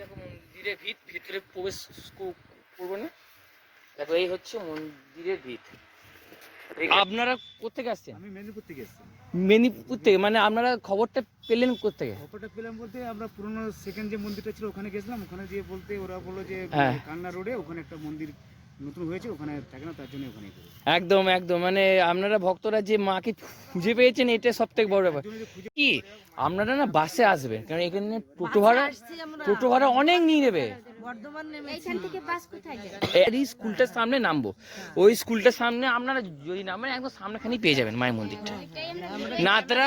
দেখো মন্দিরের ভিত ভিতরে প্রবেশ করব না। দেখো এই হচ্ছে মন্দিরের ভিত। আপনারা কোথেকে আসছেন? আমি মেদিনীপুর থেকে এসেছি। মেদিনীপুর থেকে? মানে আপনারা খবরটা পেলেন কোথেকে খবরটা পেলাম বলতে আমরা পুরোনো সেকেন্ড যে মন্দিরটা ছিল ওখানে গেছিলাম। ওখানে গিয়ে বলতে ওরা বলল যে হ্যাঁ। কান্না রোডে ওখানে একটা মন্দির নতুন হয়েছে ওখানে থাকে না তার জন্য ওখানে একদম একদম। মানে আপনারা ভক্তরা যে মাকে খুঁজে পেয়েছেন এটা সব থেকে বড় ব্যাপার। কি? আপনারা না বাসে আসবেন কারণ এখানে টোটো ভাড়া টোটো ভাড়া অনেক নিয়ে নেবে। এই স্কুলটার সামনে নামবো। ওই স্কুলটার সামনে আপনারা যদি নামেন একদম সামনেখানি পেয়ে যাবেন মায়ের মন্দিরটা। নাতরা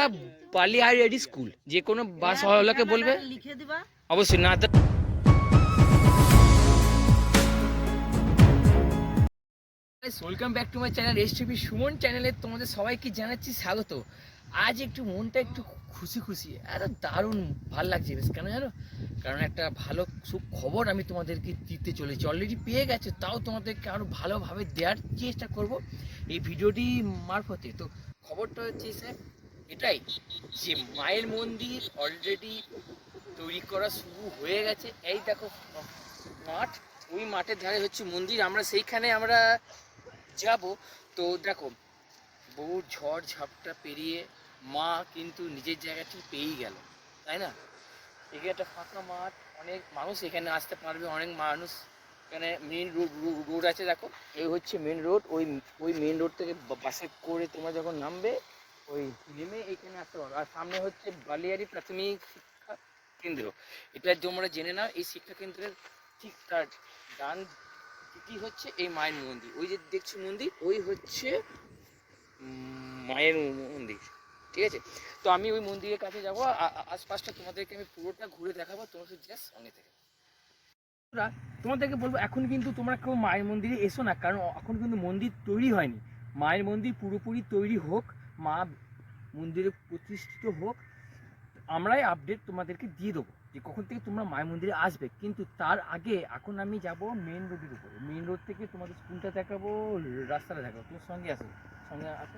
পালিহারি এডি স্কুল যে কোনো বাস হলকে বলবে। লিখে দিবা। অবশ্যই নাতরা welcome back to my channel STP Suman চ্যানেলে তোমাদের সবাইকে জানাচ্ছি স্বাগত। আজ একটু মনটা একটু খুশি খুশি, এত দারুণ ভালো লাগছে বেশ, কেন জানো? কারণ একটা ভালো খবর আমি তোমাদেরকে দিতে চলেছি অলরেডি পেয়ে গেছে, তাও তোমাদেরকে আরও ভালোভাবে দেওয়ার চেষ্টা করব এই ভিডিওটি মারফতে। তো খবরটা হচ্ছে স্যার এটাই যে মায়ের মন্দির অলরেডি তৈরি করা শুরু হয়ে গেছে। এই দেখো, মাঠ, ওই মাঠের ধারে হচ্ছে মন্দির, আমরা সেইখানে আমরা যাব। তো দেখো বহু ঝড় ঝাপটা পেরিয়ে মা কিন্তু নিজের জায়গাটি পেয়েই গেল, তাই না? এখানে একটা ফাঁকা মাঠ, অনেক মানুষ এখানে আসতে পারবে, অনেক মানুষ এখানে মেন রোড রোড আছে, দেখো। এই হচ্ছে মেন রোড ওই ওই মেন রোড থেকে বাসে করে তোমরা যখন নামবে, ওই নেমে এখানে আসতে পারবে। আর সামনে হচ্ছে বালিয়ারি প্রাথমিক শিক্ষা কেন্দ্র। এটা তোমরা জেনে নাও, এই শিক্ষা কেন্দ্রের ঠিক তার ডান দিকই হচ্ছে এই মায়ের মন্দির। ওই যে দেখছ মন্দির, ওই হচ্ছে মায়ের মন্দির। ঠিক আছে? তো আমি ওই মন্দিরের কাছে যাব। আশপাশটা তোমাদেরকে আমি পুরোটা ঘুরে দেখাবো। শুধু জাস্ট সঙ্গে থেকে। তোমাদেরকে বলব, এখন কিন্তু তোমরা কেউ মায়ের মন্দিরে এসো না, কারণ এখন কিন্তু মন্দির তৈরি হয়নি। মায়ের মন্দির পুরোপুরি তৈরি হোক, মা মন্দিরে প্রতিষ্ঠিত হোক, আমরাই আপডেট তোমাদেরকে দিয়ে দেবো। যে কখন থেকে তোমরা মায়ের মন্দিরে আসবে কিন্তু তার আগে এখন আমি যাব মেন রোডের উপরে। মেন রোড থেকে তোমাদের স্কুলটা দেখাবো রাস্তাটা দেখাবো। তোমার সঙ্গে আসো সঙ্গে আসো।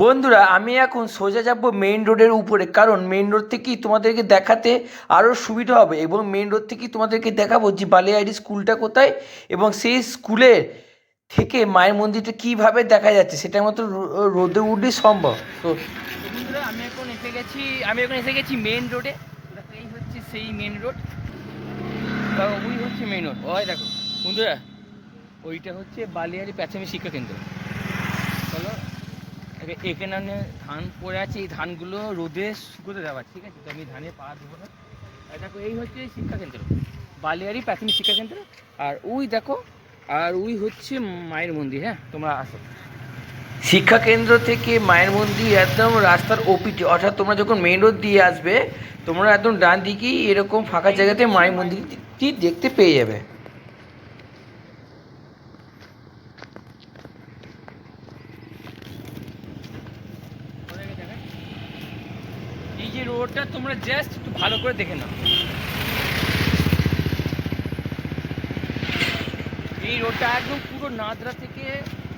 বন্ধুরা আমি এখন সোজা যাব মেইন রোডের উপরে কারণ মেইন রোড থেকেই তোমাদেরকে দেখাতে আরও সুবিধা হবে। এবং মেইন রোড থেকেই তোমাদেরকে দেখাবো যে বালিয়াড়ি স্কুলটা কোথায় এবং সেই স্কুলের থেকে মায়ের মন্দিরটা কীভাবে দেখা যাচ্ছে সেটা মতো রোদে উঠলেই সম্ভব। তো বন্ধুরা আমি এখন এসে গেছি আমি এখন এসে গেছি মেইন রোডে সেই মেন রোড ওই হচ্ছে মেইন রোড ওই দেখো, বন্ধুরা, ওইটা হচ্ছে বালিয়াড়ি প্রাথমিক শিক্ষা কেন্দ্র। চলো এখানে ধান পড়ে আছে, এই ধানগুলো রোদে শুকোতে দেওয়া ঠিক আছে? তো আমি ধানে পা দেবো না। দেখো, এই হচ্ছে শিক্ষা কেন্দ্র বালিয়ারি প্রাথমিক শিক্ষা কেন্দ্র। আর ওই দেখো, আর ওই হচ্ছে মায়ের মন্দির হ্যাঁ? তোমরা আসো। শিক্ষা কেন্দ্র থেকে মায়ের মন্দির একদম রাস্তার ওপিটি অর্থাৎ তোমরা যখন মেন রোড দিয়ে আসবে তোমরা একদম ডান দিকেই এরকম ফাঁকা জায়গাতে মায়ের মন্দিরটি দেখতে পেয়ে যাবে। এই যে রোডটা তোমরা জাস্ট একটু ভালো করে দেখে নাও। এই রোডটা একদম পুরো নাদরা থেকে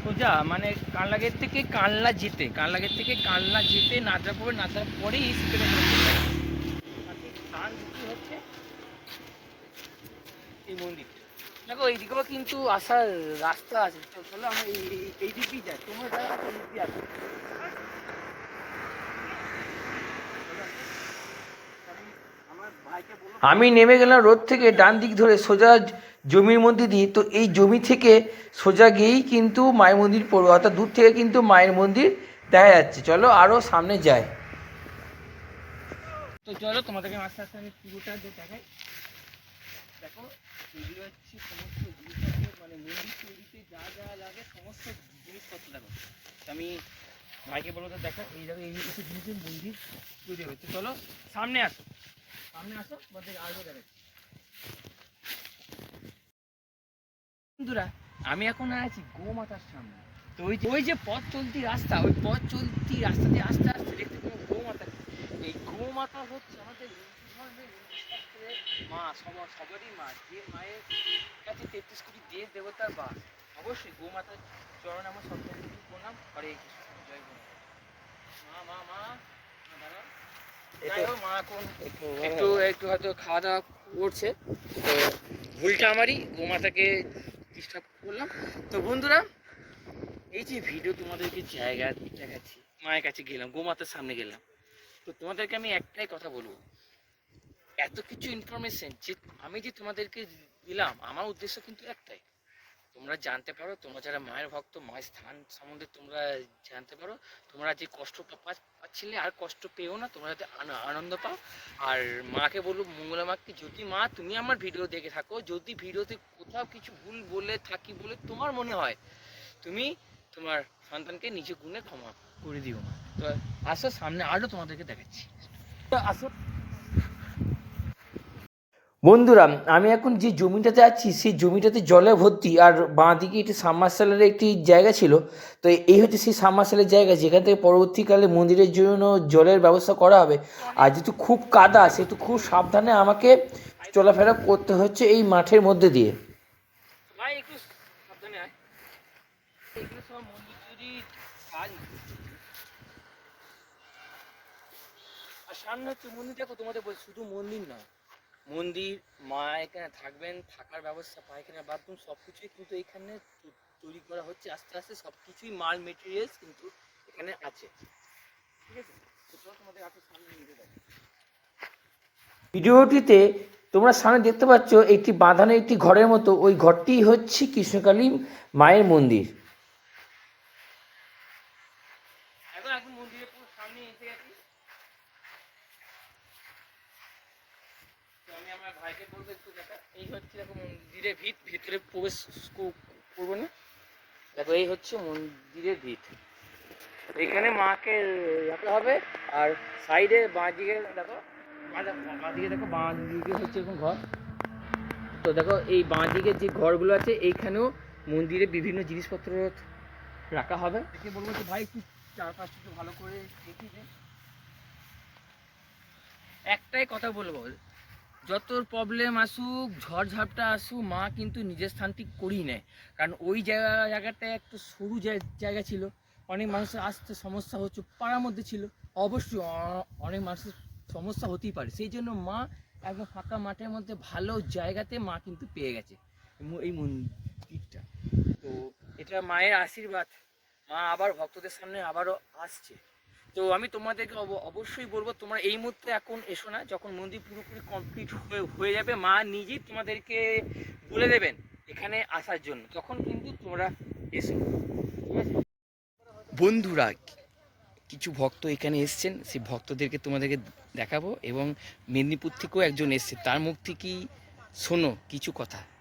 সোজা মানে কানলাগের থেকে কানলা যেতে কানলাগের থেকে কানলা যেতে নাচার পরে নাচার পরে এই সিটের হচ্ছে এই মন্দির দেখো, এইদিকেও কিন্তু আসার রাস্তা আছে। চল- আমরা এই দিকেই যাই। তোমরা যারা এই দিক আমি নেমে গেলাম রোড থেকে, ডান দিক ধরে সোজা জমির মধ্যে দিয়ে। তো এই জমি থেকে সোজা গিয়েই কিন্তু মায়ের মন্দির পড়বে, অর্থাৎ দূর থেকে কিন্তু মায়ের মন্দির দেখা যাচ্ছে। চলো আরও সামনে যায় তো চলো, তোমাদেরকে আস্তে আস্তে আমি পুরোটা দেখাই। দেখো, এগুলো হচ্ছে সমস্ত জিনিসপত্র মানে মন্দির তৈরিতে যা যা লাগে সমস্ত জিনিসপত্র দেখো। আমি ভাইকে দেখা, এই এই কিছু জিনিসের মন্দির তৈরি হচ্ছে। চলো, সামনে আসো। সামনে আসো বলতে বন্ধুরা আমি এখন আছি গোমাতার সামনে। তো ওই যে ওই যে পথ চলতি রাস্তা ওই পথ চলতি রাস্তা দিয়ে আস্তে আস্তে দেখতে পাবো গোমাতা। এই গোমাতা হচ্ছে আমাদের মা সবার সবারই মা যে মায়ের কাছে তেত্রিশ কোটি দেব দেবতার বাস। অবশ্যই গোমাতার চরণ আমার সব প্রণাম। হরে কৃষ্ণ জয় মা মা মা একটু একটু হয়তো খাওয়া দাওয়া উঠছে তো ভুলটা আমারই গোমাতাকে ডিস্টার্ব করলাম। তো বন্ধুরা এই যে ভিডিও তোমাদেরকে জায়গা দেখাচ্ছি মায়ের কাছে গেলাম গোমাতার সামনে গেলাম। তো তোমাদেরকে আমি একটাই কথা বলব। এত কিছু ইনফরমেশন যে আমি যে তোমাদেরকে দিলাম আমার উদ্দেশ্য কিন্তু একটাই। তোমরা জানতে পারো, তোমরা যারা মায়ের ভক্ত, মায়ের স্থান সম্বন্ধে তোমরা জানতে পারো, তোমরা যে কষ্ট পাচ্ছিলে আর কষ্ট পেও না, তোমরা যাতে আন- আনন্দ পাও। আর মাকে বলব, মঙ্গলা মাকে যদি মা, তুমি আমার ভিডিও দেখে থাকো, যদি ভিডিওতে কোথাও কিছু ভুল বলে থাকি বলে তোমার মনে হয়, তুমি তোমার সন্তানকে নিজে গুণে ক্ষমা করে দিও মা। তো আসো, সামনে আরও তোমাদেরকে দেখাচ্ছি। আসো। বন্ধুরা, আমি এখন যে জমিটাতে আছি, সেই জমিটাতে জলে ভর্তি আর বাঁ দিকে একটি সাবমার্সালের একটি জায়গা ছিল। তো এই হচ্ছে সেই সাবমার্সালের জায়গা, যেখান থেকে পরবর্তীকালে মন্দিরের জন্য জলের ব্যবস্থা করা হবে। আর যেহেতু খুব কাদা, সেহেতু খুব সাবধানে আমাকে চলাফেরা করতে হচ্ছে এই মাঠের মধ্যে দিয়ে। সামনে হচ্ছে মন্দির, দেখো তোমাদের শুধু মন্দির নয়। মন্দির মা এখানে থাকবেন থাকার ব্যবস্থা পায়খানা বাথরুম সব কিছুই কিন্তু এখানে তৈরি করা হচ্ছে। আস্তে আস্তে সব কিছুই মাল মেটেরিয়ালস কিন্তু এখানে আছে। ঠিক আছে? তোমাদের সামনে নিয়ে ভিডিওটিতে তোমরা সামনে দেখতে পাচ্ছ একটি বাঁধানো একটি ঘরের মতো। ওই ঘরটি হচ্ছে কৃষ্ণকালী মায়ের মন্দির। এখন এখন মন্দিরের সামনে এসে গেছি। আমি আমার ভাইকে বলব একটু দেখা। এই হচ্ছে দেখো মন্দিরের ভিত ভিতরে প্রবেশ কো- করব না। দেখো এই হচ্ছে মন্দিরের ভিত। এখানে মাকে রাখা হবে আর সাইডে বাঁ দিকে দেখো বাঁ- দিকে দেখো বাঁ দিকে হচ্ছে এরকম ঘর। তো দেখো এই বাঁ যে ঘরগুলো আছে এইখানেও মন্দিরে বিভিন্ন জিনিসপত্র রাখা হবে। একে বলব যে ভাই একটু চারপাশটা একটু ভালো করে দেখি দে। একটাই কথা বলব যত প্রবলেম আসুক ঝড় ঝাপটা আসুক, মা কিন্তু নিজের স্থানটি করিয়ে নেয়। কারণ ওই জায়গা জায়গাটা একটু সরু জায়- জায়গা ছিল। অনেক মানুষের আসতে সমস্যা হচ্ছে, পাড়ার মধ্যে ছিল। অবশ্যই অনেক মানুষের সমস্যা হতেই পারে। সেই জন্য মা একদম ফাঁকা মাঠের মধ্যে ভালো জায়গাতে মা কিন্তু পেয়ে গেছে। এই মন্দিরটা। তো এটা মায়ের আশীর্বাদ। মা আবার ভক্তদের সামনে আবারও আসছে। তো আমি তোমাদেরকে অব- অবশ্যই বলব, তোমরা এই মুহূর্তে এখন এসো না, যখন মন্দির পুরোপুরি কমপ্লিট হয়ে হয়ে যাবে, মা নিজেই তোমাদেরকে বলে দেবেন এখানে আসার জন্য। তখন কিন্তু তোমরা এসো। বন্ধুরা, কিছু ভক্ত এখানে এসছেন, সেই ভক্তদেরকে তোমাদেরকে দেখাবো এবং মেদিনীপুর থেকেও একজন এসছে। তার মুখ থেকেই শোনো কিছু কথা।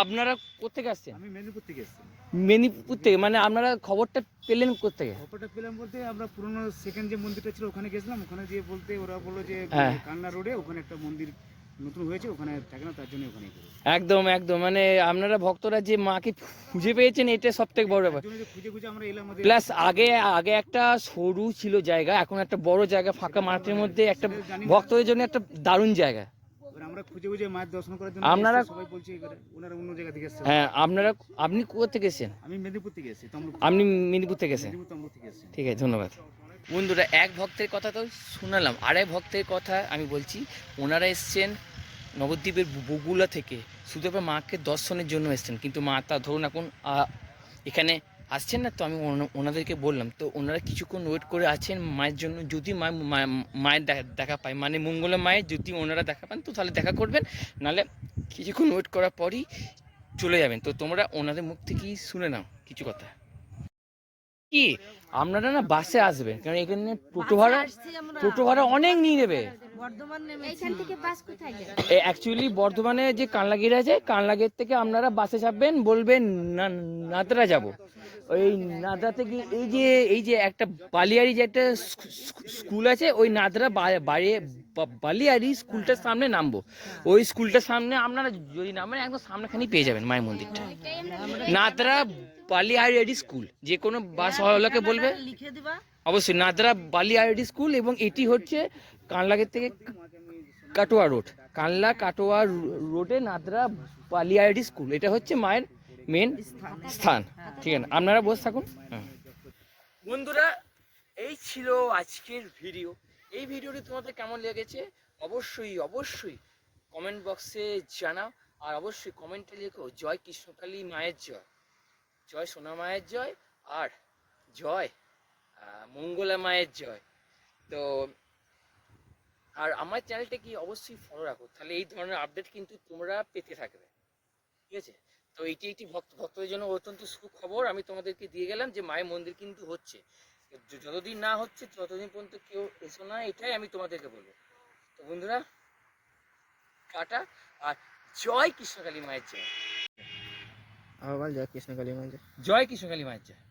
আপনারা কোথেকে আসছেন? আমি মেদিনীপুর থেকে এসেছি। মেদিনীপুর থেকে মানে আপনারা খবরটা পেলেন কোথেকে খবরটা পেলাম বলতে আমরা পুরনো সেকেন্ড যে মন্দিরটা ছিল ওখানে গেছিলাম। ওখানে গিয়ে বলতে ওরা বলল যে হ্যাঁ। কান্না রোডে ওখানে একটা মন্দির নতুন হয়েছে ওখানে থাকে না তার জন্য ওখানে একদম একদম মানে আপনারা ভক্তরা যে মাকে খুঁজে পেয়েছেন এটা সব থেকে বড় ব্যাপার। তার জন্য যে খুঁজে খুঁজে আমরা এলাম প্লাস আগে আগে একটা সরু ছিল জায়গা এখন একটা বড় জায়গা ফাঁকা মাঠের মধ্যে একটা। ভক্তদের জন্য একটা দারুণ জায়গা। আমরা খুঁজে খুঁজে মায়ের দর্শন করার জন্য আপনারা- সবাই বলছে ওনারা অন্য জায়গা থেকে হ্যাঁ আপনারা আপনি কোথা থেকে এসেছেন? আমি মেদিনীপুর থেকে এসেছি তমলুক আপনি মেদিনীপুর থেকে এসেছেন? মেদিনীপুর তমলুক থেকে এসেছি। ঠিক আছে ধন্যবাদ। বন্ধুরা এক ভক্তের কথা তো শোনালাম আর এক ভক্তের কথা আমি বলছি ওনারা এসছেন নবদ্বীপের বগুলা থেকে। শুধু এবার মাকে দর্শনের জন্য এসছেন কিন্তু মা তা ধরুন এখন এখানে আসছেন না তো আমি ওনাদেরকে বললাম তো ওনারা কিছুক্ষণ ওয়েট করে আছেন মায়ের জন্য যদি মা মায়ের দেখা- দেখা পায় মানে মঙ্গলা মায়ের যদি ওনারা দেখা পান তো তাহলে দেখা করবেন নাহলে কিছুক্ষণ ওয়েট করার পরই চলে যাবেন। তো তোমরা ওনাদের মুখ থেকেই শুনে নাও কিছু কথা। কি? আপনারা না বাসে আসবেন কারণ এখানে টোটো ভাড়া টোটো ভাড়া অনেক নিয়ে নেবে। বর্ধমান এইখান থেকে বাস কোথায় যায় অ্যাকচুয়ালি বর্ধমানে যে কানলাগির আছে কানলাগির থেকে আপনারা বাসে চাপবেন বলবেন না নাদরা যাব। ওই নাদরা থেকে এই যে এই যে একটা বালিয়ারি যে একটা স্কু- স্কু- স্কুল আছে ওই নাদরা বালিয়ারি স্কুলটার সামনে নামবো। ওই স্কুলটার সামনে আপনারা যদি নামেন একদম সামনেখানি পেয়ে যাবেন মায়ের মন্দিরটা। নাদরা বালিয়ারি স্কুল যে কোনো বাস হলকে বলবে। লিখে দিবা। অবশ্যই নাদরা বালি আইডি স্কুল এবং এটি হচ্ছে কানলাগের থেকে কাটোয়া রোড। কানলা কাটোয়া রোডে নাদরা বালি আইডি স্কুল। এটা হচ্ছে মায়ের মেন স্থান। ঠিক আছে, আপনারা বসে থাকুন। হ্যাঁ। বন্ধুরা, এই ছিল আজকের ভিডিও। এই ভিডিওটি তোমাদের কেমন লেগেছে? অবশ্যই অবশ্যই কমেন্ট বক্সে জানাও। আর অবশ্যই কমেন্টে লেখো, জয় কৃষ্ণকালী মায়ের জয়। জয় সোনা মায়ের জয়, আর জয় মঙ্গলা মায়ের জয়। তো আর আমার চ্যানেলটা কি অবশ্যই ফলো রাখো। তাহলে এই ধরনের আপডেট কিন্তু তোমরা পেতে থাকবে। ঠিক আছে? তো এটি একটি ভক্ত ভক্তদের জন্য অত্যন্ত সুখবর। আমি তোমাদেরকে দিয়ে গেলাম যে মায়ের মন্দির কিন্তু হচ্ছে। যতদিন না হচ্ছে ততদিন পর্যন্ত কেউ এসো না এটাই আমি তোমাদেরকে বলব। তো বন্ধুরা টাটা। আর জয় কৃষ্ণকালী মায়ের জয়। আবার জয় কৃষ্ণ কালী মাঝে জয় কৃষ্ণকালী মায়ের জয়।